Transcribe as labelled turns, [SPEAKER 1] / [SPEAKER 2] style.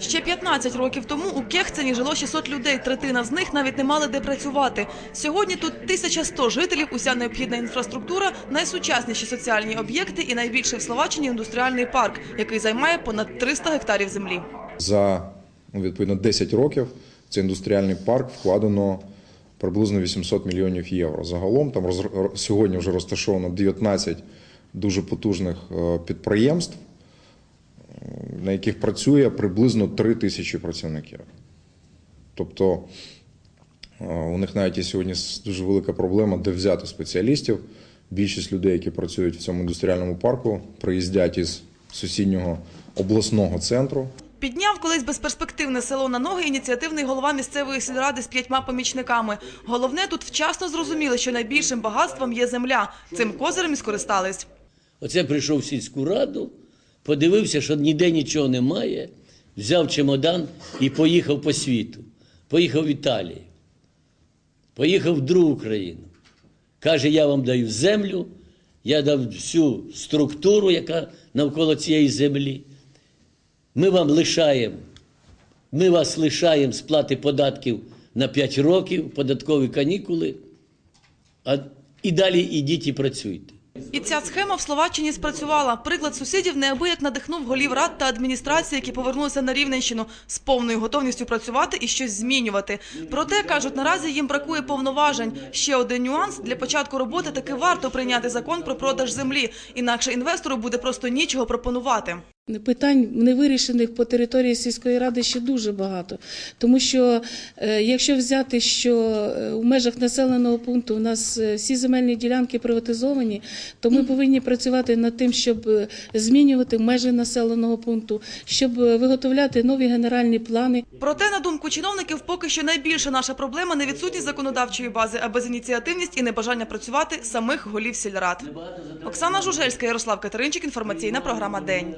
[SPEAKER 1] Ще 15 років тому у Кехцені жило 600 людей, третина з них навіть не мали де працювати. Сьогодні тут 1100 жителів, уся необхідна інфраструктура, найсучасніші соціальні об'єкти і найбільший в Словаччині індустріальний парк, який займає понад 300 гектарів землі.
[SPEAKER 2] За ну, відповідно 10 років в цей індустріальний парк вкладено приблизно 800 мільйонів євро. Загалом там сьогодні вже розташовано 19 дуже потужних е, підприємств, на яких працює приблизно 3 тисячі працівників. Тобто е, у них навіть є сьогодні дуже велика проблема, де взяти спеціалістів. Більшість людей, які працюють в цьому індустріальному парку, приїздять із сусіднього обласного центру.
[SPEAKER 1] Підняв колись безперспективне село на ноги ініціативний голова місцевої сільради з п'ятьма помічниками. Головне, тут вчасно зрозуміли, що найбільшим багатством є земля. Цим козирем і скористались.
[SPEAKER 3] Оце прийшов в сільську раду, подивився, що ніде нічого немає, взяв чемодан і поїхав по світу. Поїхав в Італію, поїхав в другу країну. Каже, я вам даю землю, я дав всю структуру, яка навколо цієї землі. Ми вам лишаємо, ми вас лишаємо сплати податків на 5 років, податкові канікули, а і далі ідіть і працюйте.
[SPEAKER 1] І ця схема в Словаччині спрацювала. Приклад сусідів неабияк надихнув голів рад та адміністрації, які повернулися на Рівненщину з повною готовністю працювати і щось змінювати. Проте кажуть, наразі їм бракує повноважень. Ще один нюанс для початку роботи таки варто прийняти закон про продаж землі, інакше інвестору буде просто нічого пропонувати.
[SPEAKER 4] Питань невирішених по території сільської ради ще дуже багато, тому що е, якщо взяти, що е, у межах населеного пункту у нас е, всі земельні ділянки приватизовані, то ми повинні працювати над тим, щоб е, змінювати межі населеного пункту, щоб е, виготовляти нові генеральні плани.
[SPEAKER 1] Проте, на думку чиновників, поки що найбільша наша проблема не відсутність законодавчої бази, а безініціативність і небажання працювати самих голів сільрад. Оксана Жужельська, Ярослав Катеринчик, інформаційна програма День.